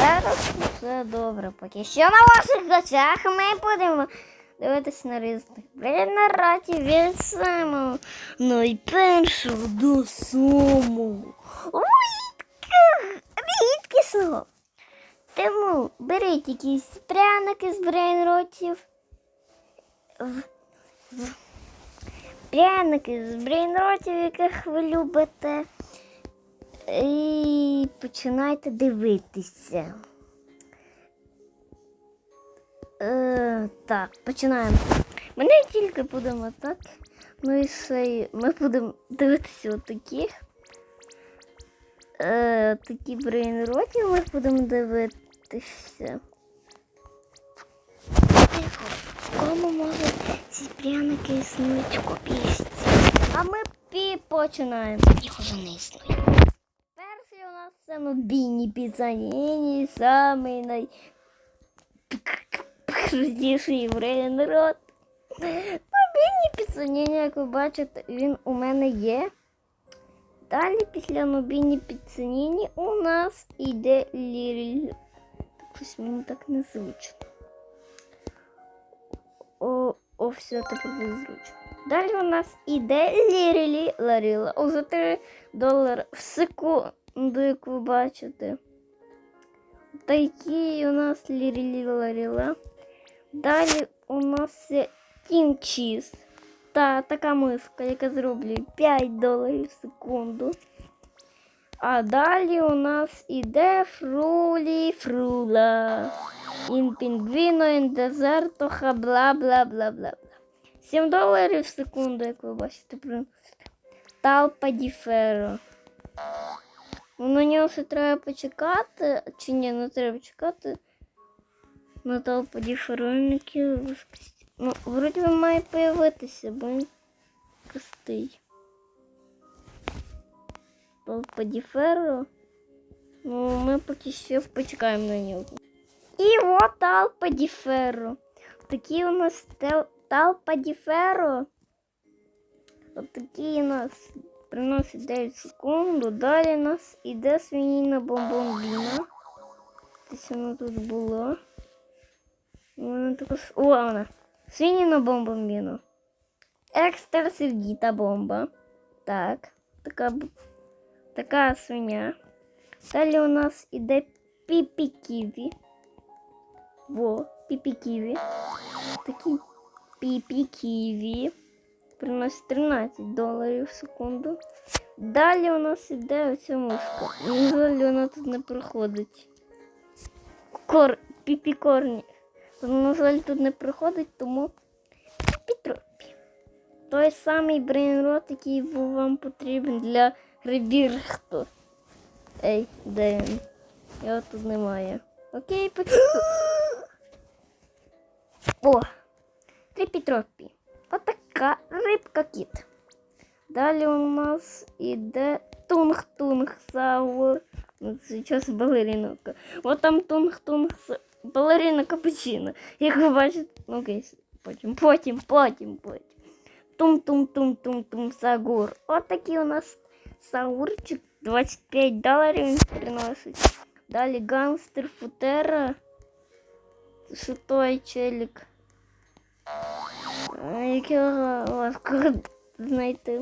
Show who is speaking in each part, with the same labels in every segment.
Speaker 1: Зараз все добре. Поки що на ваших очах ми будемо дивитися на різних бренератів від самого найпершого до самого рідкісного. Тому беріть якісь пряники з брейнротів. Пряники з брейнротів, яких ви любите. І починайте дивитися. Е, так, починаємо. Ми не тільки будемо так, ну і ми будемо дивитися отаких. Е, такі брейнротів ми будемо дивитися. Тихо, кому може ці пряники існують в копійці? А ми пі починаємо. Їх уже не існує. Нас це Нобіні Піцаніні, самий най... крутіший брейнрот. Нобіні Піцаніні, як ви бачите, він у мене є. Далі після Нобіні Піцаніні у нас іде Ліріль. Щось мені так незвично. О, о, все тепер буде зручно. Далі у нас іде Лірілі Ларіла. О, за 3 долари в секунду, як ви бачите. Такі у нас Лірілі Ларіла. Далі у нас є Тім Чіз. Та така миска, яка зроблює 5 доларів в секунду. А далі у нас іде Фрулі Фрула. Ін пінгвіно, ін дезертоха, бла бла бла бла бла. 7 доларів в секунду, як ви бачите, при Талпа Діферо. Ну, на нього ще треба почекати, чи ні, не треба чекати. На Талпа Діферо він. Ну, вроді він має появитися, бо він пустий. Талпа Діферо. Ну, ми поки що почекаємо на нього. І от Талпа Діферо. Такі у нас тел- Талпа Діферо. От такі у нас приносить 9 секунд. Далі у нас іде свиніна бомбомбіна. Десь вона тут була. Вона така... с- О, вона. Свиніна бомбомбіна. Екстра сердіта бомба. Так. Така, б- така свиня. Далі у нас іде піпі ківі. Во, піпі ківі. Такі піпі ківі. Приносить 13 доларів в секунду. Далі у нас іде оця мушка. Жаль, вона тут не проходить. Кор... Піпі корні. Вона, на жаль, тут не проходить, тому пітропі. Той самий брейнрот, який був вам потрібен для ребірхту. Ей, де він? Його тут немає. Окей, почекай. О! Трипітропі. Отака рибка кіт. Далі у нас іде тунг-тунг саур. Ну, Зараз балерина. От там тунг-тунг са- балерина капучино. Як ви бачите, ну окей, потім, потім, потім, потім. Тум-тум-тум-тум-тум сагур. От такий у нас саурчик. 25 доларів він приносить. Далі гангстер футера. Що той А, Якого знайти.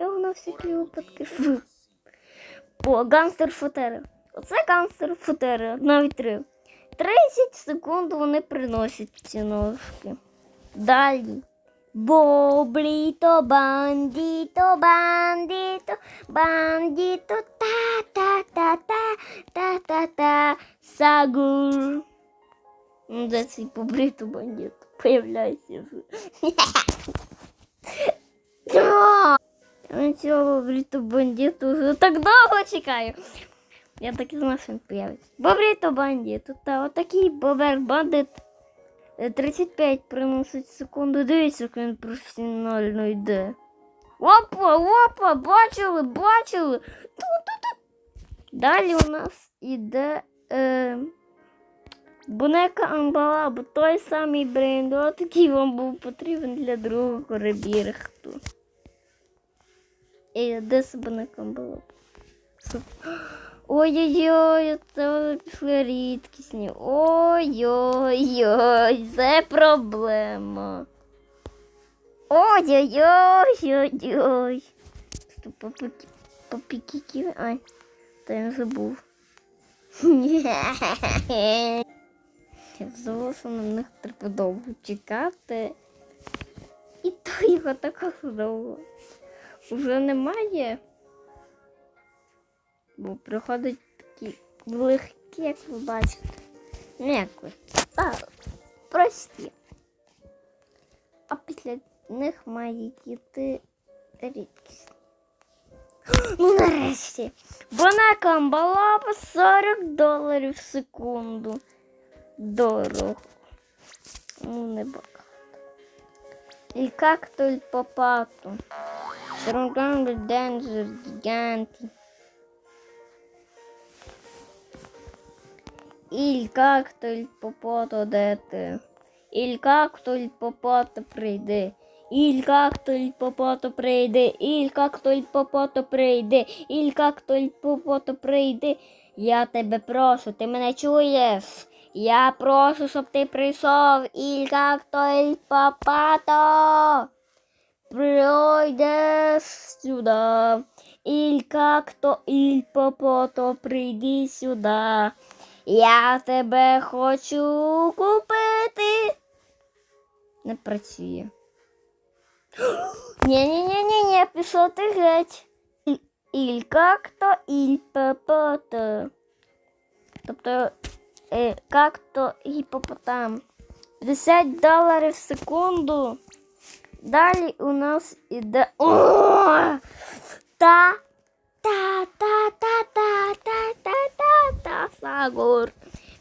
Speaker 1: Його на всякі випадки. О, гангстер футера. Оце гангстер футера. Навіть три. 30 секунд вони приносять ці ножки. Далі. Бобріто, бандіто, бандіто, бандіто, та-та-та-та, та-та-та, сагур. Ну, де цей бобріто бандіто? Появляйся. Да! Я цього бобріто бандіту вже так довго чекаю. Я так і знав, що він появиться. Бобріто бандіто, та отакий бобер бандит. Е, 35 приносить секунду. Дивіться, як він професіонально йде. Опа, опа, бачили, бачили. Далі у нас іде е, бунека Амбалабу, той самий брейндот, який вам був потрібен для другого ребірхту. І де собаником було б? Суп- Ой-ой-ой, це пішли рідкісні. Ой-ой-ой, це проблема. Ой-ой-ой-ой-ой. Попики, ай, та я забув. Забув, на них треба довго чекати. І то його такого довго. Уже немає. Бо приходять такі легкі, як ви бачите. Не як ви. А, прості. А після них має йти рідкість. Ну нарешті. Бонакам була 40 доларів в секунду. Дорого. Ну, не багато. І як тут попату? Другом денджер гіганти. Или как только попото дете. Или как только попото прийде. Иль как толь попото прийде, Иль как толь попото прийде, Иль как толь попото прийде. Я тебе прошу, ти мене чуєш? Я прошу, щоб ти прийшов, Иль как толь попато. Пройдеш сюди. Иль как то Иль попото прийди сюди. Я тебе хочу купити. Не працює. Ні-ні-ні-ні, пішов ти геть. Іль как-то, іль папото. Тобто, е, как-то гіпопотам. 50 доларів в секунду. Далі у нас іде. О! Та та та та та та та та та Сагор.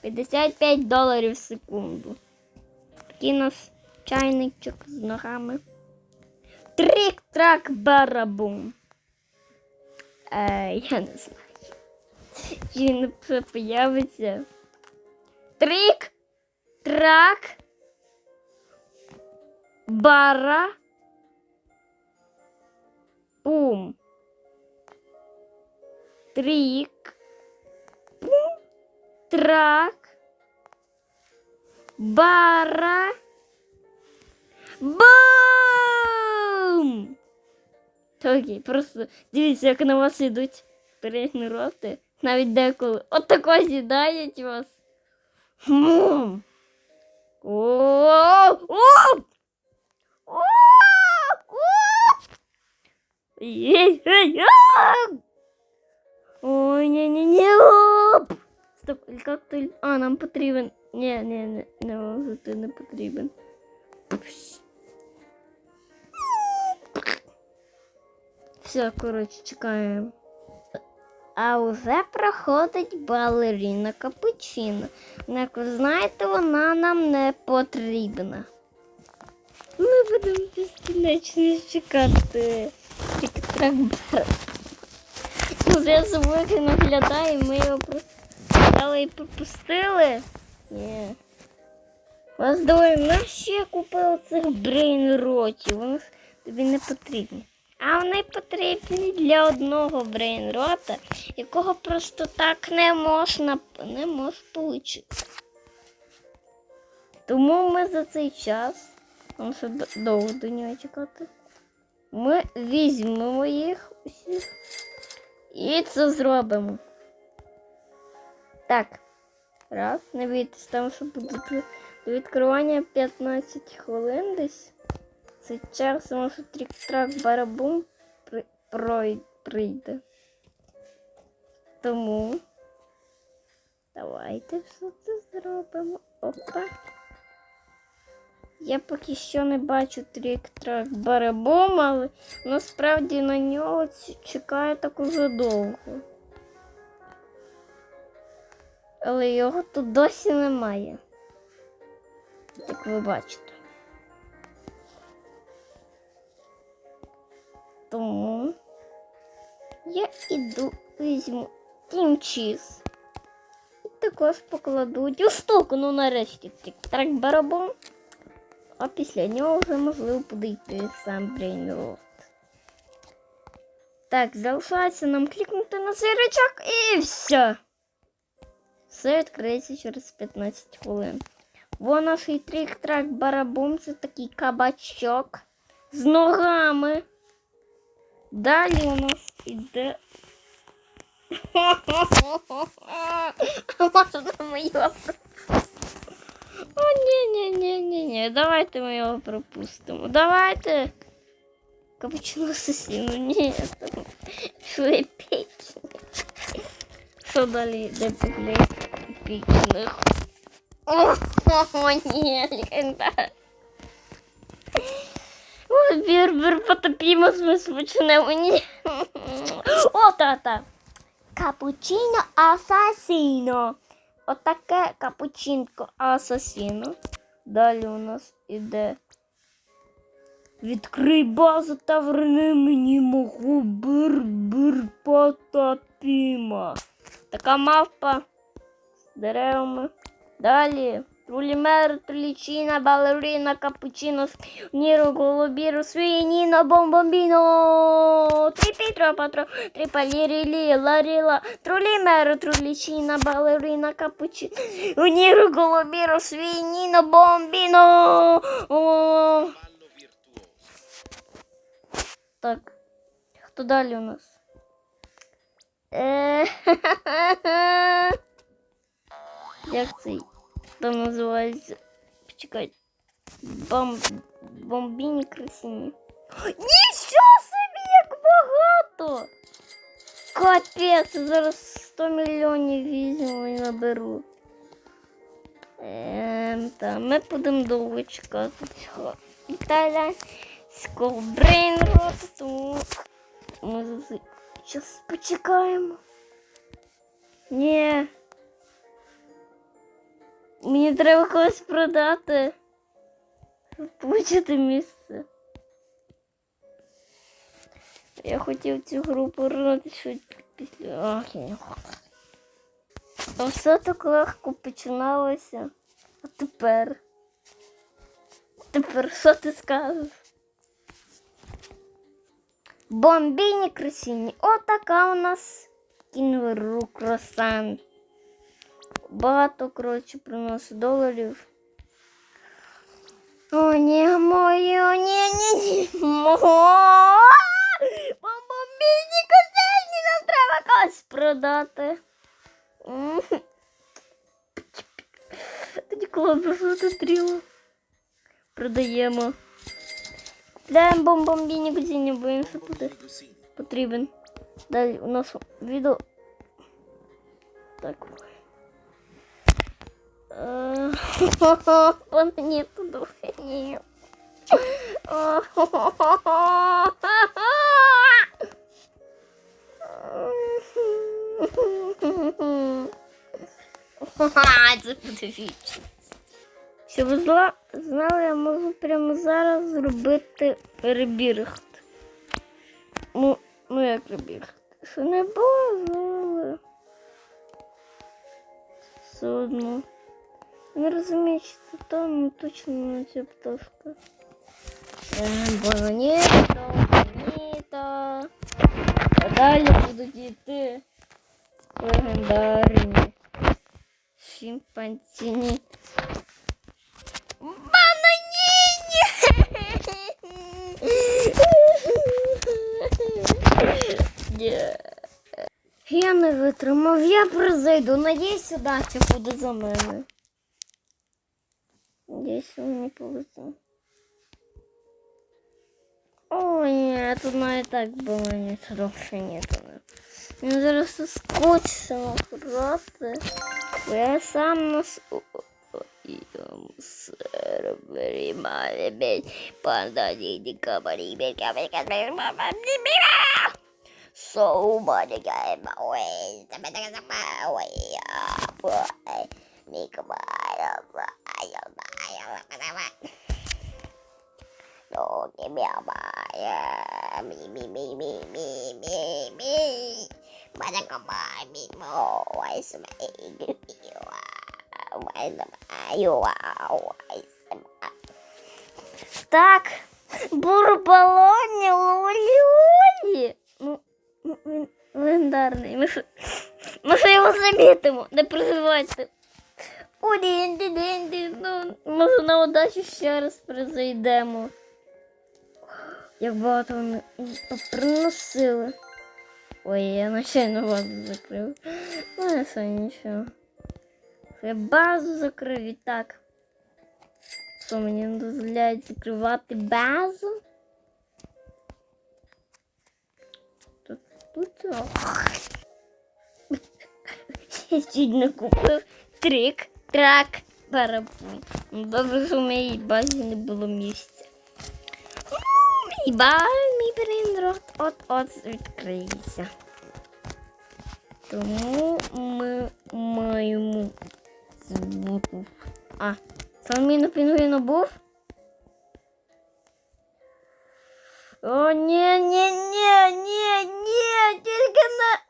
Speaker 1: 55 доларів в секунду. Такий у нас чайничок з ногами. Трик-трак барабум. Е, я не знаю. Чи вже появиться. Трик, трак, бара, бум. Трик, пум, трак, бара, бум. Тоді просто дивіться, як на вас йдуть передні роти. Навіть деколи. От тако з'їдають вас. Мм. Ой, не не не оп! Стоп, як ти... А, нам потрібен. Ні, ні, не, не, не потрібен. Пш. Все, коротше, чекаємо. А вже проходить балеріна капучино. Як ви знаєте, вона нам не потрібна. Ми будемо безкінечно чекати. Тік-трак Вже звуки наглядає, ми його просто і пропустили. Ні. Вас двоє нащо я купив цих брейн-ротів? Вони ж тобі не потрібні. А вони потрібні для одного брейн-рота, якого просто так не можна не можна получити. Тому ми за цей час, нам ще довго до нього чекати, ми візьмемо їх усіх і це зробимо. Так. Раз, не бійтесь, там що буде до- відкривання 15 хвилин десь. Цей час може трік-трак барабум прийде. Тому давайте все це зробимо. Опа. Я поки що не бачу трік-трак барабум, але насправді на нього чекає так уже довго. Але його тут досі немає. Як ви бачите. Тому я іду візьму тімчіз. І також покладу дюстуку, ну нарешті трек барабом. А після нього вже можливо буде йти сам брейнрот. Так, залишається нам клікнути на цей рычаг і все. Все відкриється через 15 хвилин. Вон наш трік-трак барабум, це такий кабачок з ногами. Далі у нас іде. А можна ми його пропустимо? О, ні, ні, ні, ні, ні. Давайте ми його пропустимо. Давайте. Капучино асасіну. Ні, там епічне. Що далі йде погляд епічних? О, о, ні, легендар. О, Бірбір потопімо, ми почнемо. Ні. О, та-та. Капучино асасіно. Отаке капучинко асасіно. Далі у нас іде. Відкрий базу та верни мені мого бир-бир потопіма. Така мавпа з деревами. Далі. Трулімер, трулічина, балерина, капучино, ніро, голубіро, свініно, бомбомбіно. Тріпі, тропатро, тріпалірілі, ларіла, трулімер, трулічина, балерина, капучино, ніро, голубіро, свініно, бомбіно. О. Так, хто далі у нас? Е, там називається? Почекай. Бом... Бомбіні красині. Нічого собі, як багато! Капець, зараз 100 мільйонів візьму і наберу. Ем, та, ми будемо довго чекати цього італійського брейнросту. Ми зараз почекаємо. Ні. Мені треба когось продати. Получити місце. Я хотів цю гру повернути щось після. А все так легко починалося. А тепер. Тепер що ти скажеш? Бомбіні красині. Отака у нас кінгуру кросан. Багато, коротше, приносить доларів. О, ні, мої, о, ні, ні, ні. Мо! Бомбомбіні козельні, нам треба когось продати. Тоді коли просто стріло. Продаємо. Купляємо бомбомбіні козельні, бо їм все буде потрібен. Далі у нас відео. Так. Е, Он не туди. Ні. Це буде. Щоб ви знали, я можу прямо зараз зробити ребіргт. Ну, ну як ребіргт? Що не було, знали. Все одно. Не розумію, чи це то, ну точно не ця пташка. Боніто, боніто. А далі будуть йти легендарні шимпанзіні. Бананіні! Я не витримав, я прозайду. Надіюсь, удача буде за мене. Надіюсь, мені повезло. О, ні, тут навіть так було не трохи ні. Мені зараз скучно просто. Я сам нас... Сервері мали бить панда дідіка барібі кабіка So many game away. Đồ cái mèo bà mi mi mi mi mi mi mi mà đang còn bài mi mồ ấy sao mà yêu à vậy là mà yêu à vậy sao mà Так, бурбалоні лолі. Ну, легендарний. Ми, ж- ми ще його замітимо, не переживайте. Ну, може на удачу ще раз призайдемо. Як багато вони приносили. Ой, я начально базу закрив. Ну, не все, нічого. Я базу закрив і так. Що мені не дозволяють закривати базу? Тут, тут. Я чуть не купив трик, трак, парапуй. Ну, Добре, що в моїй базі не було місця. Ну, Мій ба, мій брейнрот от-от відкриється. Тому ми маємо звуку. А, там міну пінгвіну був? О, ні, ні, ні, ні, ні, тільки не...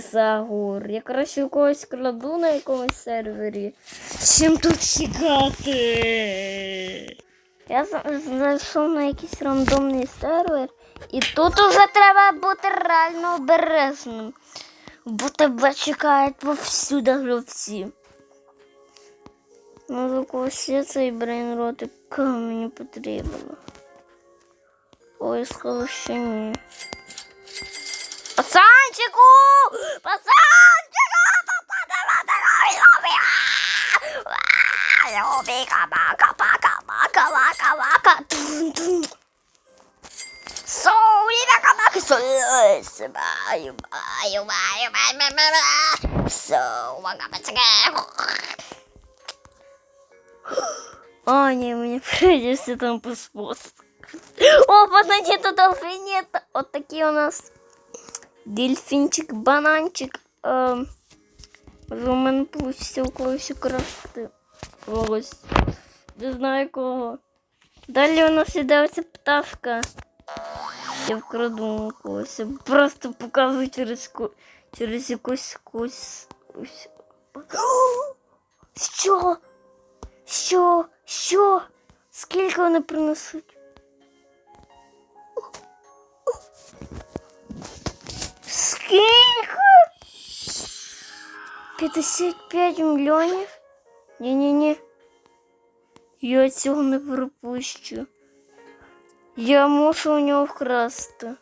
Speaker 1: Сагур. Я краще у когось краду на якомусь сервері. Чим тут чекати? Я за- зайшов на якийсь рандомний сервер, і тут уже треба бути реально обережним. Бо тебе чекають повсюди гравці. Ну, когось є цей брейнрот, який мені потрібно. Ой, сказав, що ні. Пацанчику! Пацанчику! А, не, мне придется там поспособить. О, подожди, тут дельфинета. Вот такие у нас дельфинчик, бананчик. Эм, у мене получиться у украсти. Когось. Не знаю кого. Далі у нас іде оця пташка. Я вкраду когось. Просто показую через, через якусь якусь. Що? Що? Що? Скільки вони принесуть? Скільки? 55 мільйонів? Ні-ні-ні. Я цього не пропущу. Я мушу у нього вкрасти.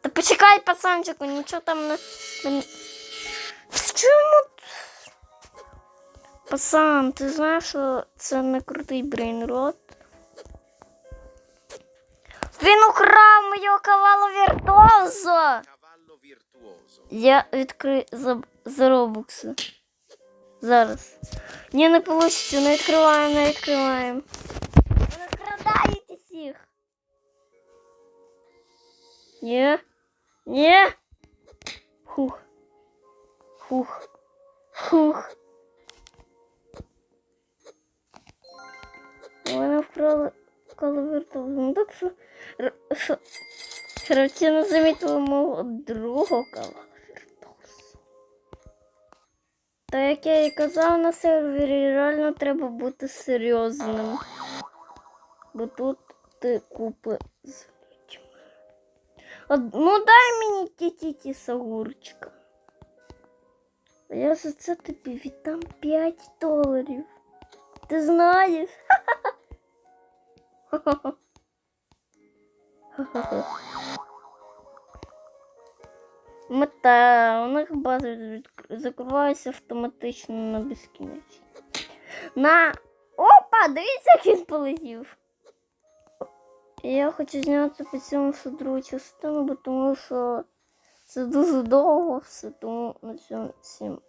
Speaker 1: Та почекай, пацанчику, нічого там не. Чому? Пацан, ти знаєш, що це не крутий брейнрот? Він украв моє кавало віртуозо!
Speaker 2: Cavallo virtuoso.
Speaker 1: Я відкрию за, за робокси. Зараз. Ні, не вийде, не відкриваємо, не відкриваємо. Ви розкрадаєте всіх. Ні. Ні. Хух. Хух. Хух. Вони вкрали калаверту. Ну так що, що гравці мого другого калаверту. Та як я і казав на сервері, реально треба бути серйозним. Бо тут ти купи з людьми. Ну дай мені ті-ті-ті сагурчика. А я за це тобі віддам 5 доларів. Ти знаєш? Мета, у них база закривається автоматично на безкінечність. На. Опа, дивіться, як він полетів. Я хочу зняти по цьому ще другу частину, бо тому що це дуже довго все, тому на цьому всім